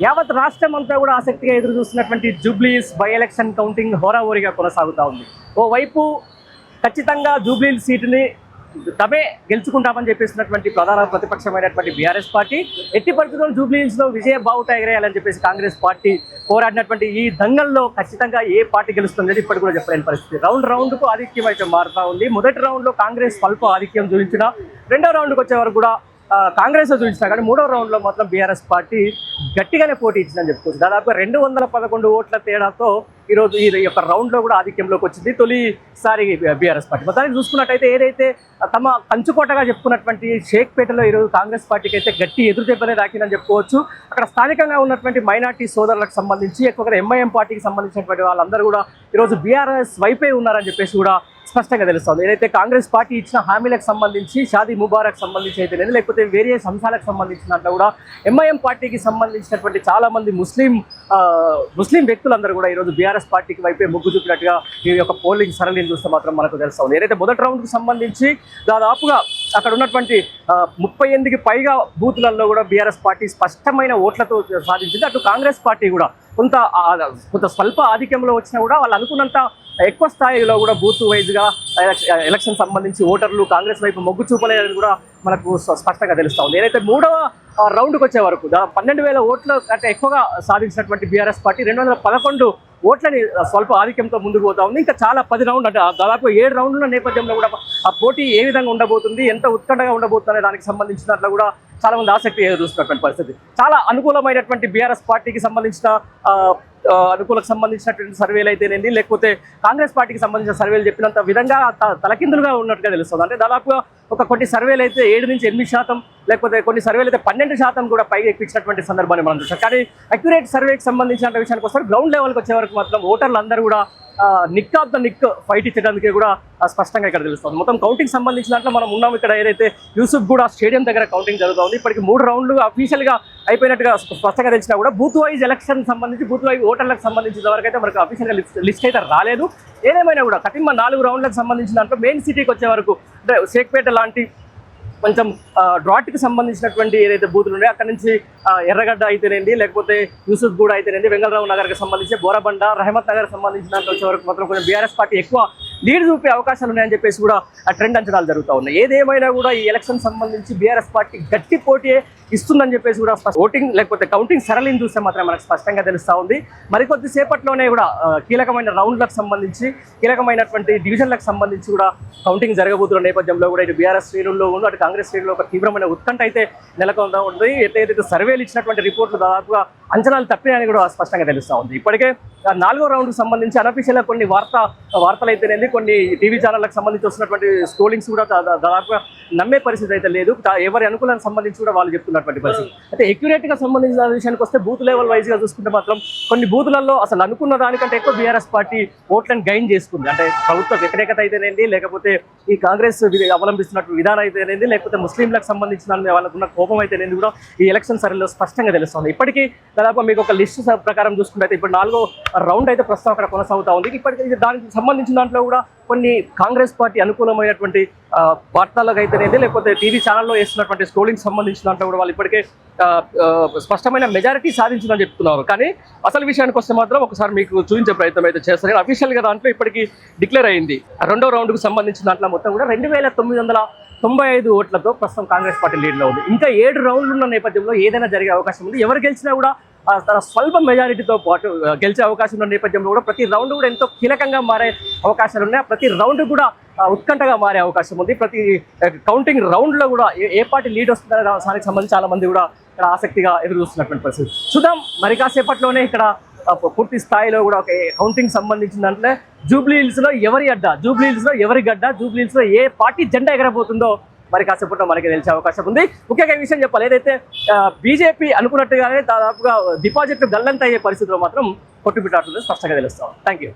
యావత్ రాష్ట్రం అంతా కూడా ఆసక్తిగా ఎదురు చూస్తున్నటువంటి జూబ్లీస్ బై ఎలక్షన్ కౌంటింగ్ హోరాహోరీగా కొనసాగుతూ ఉంది. ఓవైపు ఖచ్చితంగా జూబ్లీ సీటుని తమే గెలుచుకుంటామని చెప్పేసినటువంటి ప్రధాన ప్రతిపక్షమైనటువంటి బీఆర్ఎస్ పార్టీ ఎట్టి పరిస్థితుల్లో జూబ్లీహిల్స్ విజయ బావుట ఎగరేయాలని చెప్పేసి కాంగ్రెస్ పార్టీ పోరాడినటువంటి ఈ దంగల్లో ఖచ్చితంగా ఏ పార్టీ గెలుస్తుంది ఇప్పటి కూడా చెప్పలేని పరిస్థితి. రౌండ్ రౌండ్కు ఆధిక్యం అయితే మారుతూ ఉంది. మొదటి రౌండ్లో కాంగ్రెస్ స్వల్ప ఆధిక్యం చూపించిన రెండో రౌండ్కి వచ్చే వరకు కూడా కాంగ్రెస్ చూసినా కానీ మూడో రౌండ్లో మాత్రం బీఆర్ఎస్ పార్టీ గట్టిగానే పోటీ ఇచ్చిందని చెప్పుకోవచ్చు. దాదాపుగా రెండు వందల పదకొండు ఓట్ల తేడాతో ఈరోజు ఈ యొక్క రౌండ్లో కూడా ఆధిక్యంలోకి వచ్చింది తొలిసారి బీఆర్ఎస్ పార్టీ. మొత్తానికి చూసుకున్నట్టయితే ఏదైతే తమ కంచుకోటగా చెప్పుకున్నటువంటి షేక్పేటలో ఈరోజు కాంగ్రెస్ పార్టీకి అయితే గట్టి ఎదురు దెబ్బనే రాకిందని చెప్పుకోవచ్చు. అక్కడ స్థానికంగా ఉన్నటువంటి మైనార్టీ సోదరులకు సంబంధించి ఎక్కువగా ఎంఐఎం పార్టీకి సంబంధించినటువంటి వాళ్ళందరూ కూడా ఈరోజు బీఆర్ఎస్ వైపే ఉన్నారని చెప్పేసి కూడా స్పష్టంగా తెలుస్తుంది. ఏదైతే కాంగ్రెస్ పార్టీ ఇచ్చిన హామీలకు సంబంధించి షాదీ ముబారక్ సంబంధించి అయితే లేదు లేకపోతే వేరే అంశాలకు సంబంధించిన దాంట్లో కూడా ఎంఐఎం పార్టీకి సంబంధించినటువంటి చాలా మంది ముస్లిం ముస్లిం వ్యక్తులందరూ కూడా ఈరోజు బీఆర్ఎస్ పార్టీకి వైపే మొగ్గు చూపినట్టుగా ఈ యొక్క పోలింగ్ సరళిని చూస్తే మాత్రం మనకు తెలుస్తుంది. ఏదైతే మొదటి రౌండ్కి సంబంధించి దాదాపుగా అక్కడ ఉన్నటువంటి ముప్పై ఎనిమిదికి పైగా బూతులలో కూడా బీఆర్ఎస్ పార్టీ స్పష్టమైన ఓట్లతో సాధించింది. అటు కాంగ్రెస్ పార్టీ కూడా కొంత కొంత స్వల్ప ఆధిక్యంలో వచ్చినా కూడా వాళ్ళు అనుకున్నంత ఎక్కువ స్థాయిలో కూడా బూత్ వైజ్గా ఎలక్షన్ సంబంధించి ఓటర్లు కాంగ్రెస్ వైపు మొగ్గు చూపలేదని కూడా మనకు స్పష్టంగా తెలుస్తూ ఉంది. ఏదైతే మూడవ రౌండ్కి వచ్చే వరకు పన్నెండు వేల ఓట్ల కంటే ఎక్కువగా సాధించినటువంటి బీఆర్ఎస్ పార్టీ రెండు వందల పదకొండు ఓట్లని స్వల్ప ఆధిక్యంతో ముందుకు పోతా ఉంది. ఇంకా చాలా పది రౌండ్ అంటే దాదాపు ఏడు రౌండ్ల నేపథ్యంలో కూడా ఆ పోటీ ఏ విధంగా ఉండబోతుంది ఎంత ఉత్కంఠగా ఉండబోతుంది దానికి సంబంధించినట్లు కూడా చాలా మంది ఆసక్తి ఎదురు చూస్తున్నటువంటి పరిస్థితి. చాలా అనుకూలమైనటువంటి బీఆర్ఎస్ పార్టీకి సంబంధించిన అనుకూలకు సంబంధించినటువంటి సర్వేలు అయితేనేంది లేకపోతే కాంగ్రెస్ పార్టీకి సంబంధించిన సర్వేలు చెప్పినంత విధంగా తలకిందులుగా ఉన్నట్టుగా తెలుస్తుంది. అంటే దాదాపుగా ఒక కొన్ని సర్వేలు అయితే ఏడు నుంచి ఎనిమిది శాతం లేకపోతే కొన్ని సర్వేలు అయితే పన్నెండు శాతం కూడా పైగా ఎక్కించినటువంటి సందర్భాన్ని మనం చూసాం కానీ అక్యురేట్ సర్వేకి సంబంధించిన విషయానికి వస్తారు గ్రౌండ్ లెవెల్కి వచ్చే వరకు మాత్రం ఓటర్లు అందరూ కూడా neck of the neck fight ఇచ్చడానికి కూడా స్పష్టంగా ఇక్కడ తెలుస్తుంది. మొత్తం కౌంటింగ్ సంబంధించిన దాంట్లో మనం ఉన్నాం ఇక్కడ ఏదైతే యూసుఫ్ కూడా స్టేడియం దగ్గర కౌంటింగ్ జరుగుతుంది. ఇప్పటికి మూడు రౌండ్లు అఫీషియల్గా అయిపోయినట్టుగా స్పష్టంగా తెలిసినా కూడా బూత్ వైజ్ ఎలక్షన్ సంబంధించి బూత్ వైజ్ ఓటర్లకు సంబంధించిన వరకు అయితే మనకు అఫీషియల్గా లిస్ట్ లిస్ట్ అయితే రాలేదు. ఏదేమైనా కూడా కఠిన నాలుగు రౌండ్లకు సంబంధించిన దాంట్లో మెయిన్ సిటీకి వచ్చే వరకు అంటే షేక్పేట లాంటి కొంచెం డ్రాట్కి సంబంధించినటువంటి ఏదైతే బూతులు ఉన్నాయో అక్కడ నుంచి ఎర్రగడ్డ అయితేనేంది లేకపోతే యూసుఫ్ గూడ అయితేనేంది వెంగళరావు నగర్కి సంబంధించి బోరబండ రహమత్ నగర్కి సంబంధించిన వచ్చే వరకు మాత్రం కొంచెం బీఆర్ఎస్ పార్టీ ఎక్కువ లీడ్ చూపే అవకాశాలు ఉన్నాయని చెప్పేసి కూడా ఆ ట్రెండ్ అంచనాలు జరుగుతూ ఉన్నాయి. ఏదేమైనా కూడా ఈ ఎలక్షన్ సంబంధించి బీఆర్ఎస్ పార్టీ గట్టి పోటీ ఇస్తుందని చెప్పేసి కూడా ఓటింగ్ లేకపోతే కౌంటింగ్ సరళిని చూస్తే మాత్రం మనకు స్పష్టంగా తెలుస్తూ ఉంది. మరికొద్ది సేపట్లోనే కూడా కీలకమైన రౌండ్లకు సంబంధించి కీలకమైనటువంటి డివిజన్లకు సంబంధించి కూడా కౌంటింగ్ జరగబోతున్న నేపథ్యంలో కూడా ఇటు బీఆర్ఎస్ శ్రేణుల్లో ఉన్న అటు కాంగ్రెస్ శ్రేణుల్లో ఒక తీవ్రమైన ఉత్కంఠ అయితే నెలకొందా ఉంది. ఏదైతే సర్వేలు ఇచ్చినటువంటి రిపోర్ట్లు దాదాపుగా అంచనాలు తప్పినాయని కూడా స్పష్టంగా తెలుస్తూ ఉంది. ఇప్పటికే నాలుగో రౌండ్కు సంబంధించి అనఫీషియల్గా కొన్ని వార్త వార్తలు అయితేనేది కొన్ని టీవీ ఛానళ్ళకు సంబంధించి వస్తున్నటువంటి స్కోలింగ్స్ కూడా దాదాపుగా నమ్మే పరిస్థితి అయితే లేదు. ఎవరి అనుకూలానికి సంబంధించి కూడా వాళ్ళు చెప్తున్నటువంటి పరిస్థితి. అయితే accurate గా సంబంధించిన విషయానికి వస్తే బూత్ లెవెల్ వైజ్గా చూసుకుంటే మాత్రం కొన్ని బూతులలో అసలు అనుకున్న దానికంటే ఎక్కువ బీఆర్ఎస్ పార్టీ ఓట్లను గైన్ చేసుకుంది. అంటే ప్రభుత్వ వ్యతిరేకత అయితేనేది లేకపోతే ఈ కాంగ్రెస్ అవలంబిస్తున్నట్టు అవలంబిస్తున్నటువంటి విధానం అయితేనేది లేకపోతే ముస్లింలకు సంబంధించిన వాళ్ళకున్న కోపం అయితేనేది కూడా ఈ ఎలక్షన్ సర్వేలో స్పష్టంగా తెలుస్తుంది. ఇప్పటికీ దాదాపు మీకు ఒక లిస్ట్ ప్రకారం చూసుకుంటే అయితే ఇప్పుడు నాలుగో రౌండ్ అయితే ప్రస్తుతం అక్కడ కొనసాగుతా ఉంది. ఇప్పటికీ దానికి సంబంధించిన దాంట్లో కూడా కొన్ని కాంగ్రెస్ పార్టీ అనుకూలమైనటువంటి వార్తలకు అయితేనేది లేకపోతే టీవీ ఛానల్లో వేస్తున్నటువంటి స్క్రోలింగ్ సంబంధించిన దాంట్లో కూడా వాళ్ళు ఇప్పటికే స్పష్టమైన మెజారిటీ సాధించిందని చెప్తున్నారు. కానీ అసలు విషయానికి వస్తే మాత్రం ఒకసారి మీకు చూపించే ప్రయత్నం అయితే చేస్తారు. అఫీషియల్గా దాంట్లో ఇప్పటికీ డిక్లేర్ అయింది. రెండో రౌండ్కు సంబంధించిన దాంట్లో మొత్తం కూడా రెండు వేల తొమ్మిది వందల తొంభై ఐదు ఓట్లతో ప్రస్తుతం కాంగ్రెస్ పార్టీ లీడ్లో ఉంది. ఇంకా ఏడు రౌండ్లు ఉన్న నేపథ్యంలో ఏదైనా జరిగే అవకాశం ఉంది. ఎవరు గెలిచినా కూడా తన స్వల్ప మెజారిటీతో పాటు గెలిచే అవకాశం ఉన్న నేపథ్యంలో కూడా ప్రతి రౌండ్ కూడా ఎంతో కీలకంగా మారే అవకాశాలు ఉన్నాయి. ప్రతి రౌండ్ కూడా ఉత్కంఠగా మారే అవకాశం ఉంది. ప్రతి కౌంటింగ్ రౌండ్లో కూడా ఏ- పార్టీ లీడ్ వస్తుందనే దానికి సంబంధించి చాలా మంది కూడా ఇక్కడ ఆసక్తిగా ఎదురు చూస్తున్నటువంటి పరిస్థితి. చూద్దాం. మరి కాసేపట్లోనే ఇక్కడ పూర్తి స్థాయిలో కూడా ఒక కౌంటింగ్ సంబంధించిన జూబ్లీ హిల్స్లో ఎవరి అడ్డ? జూబ్లీ హిల్స్లో ఎవరి గడ్డ? జూబ్లీ హిల్స్లో ఏ పార్టీ జెండా ఎగరబోతుందో మరి కాసేపట్లో మనకి తెలిసే అవకాశం ఉంది. ముఖ్యంగా ఈ విషయం చెప్పాలి. ఏదైతే బీజేపీ అనుకున్నట్టుగానే దాదాపుగా డిపాజిట్లు గల్లంత అయ్యే పరిస్థితిలో మాత్రం కొట్టుబిట్టాడుతుంది స్పష్టంగా తెలుస్తాం థ్యాంక్ యూ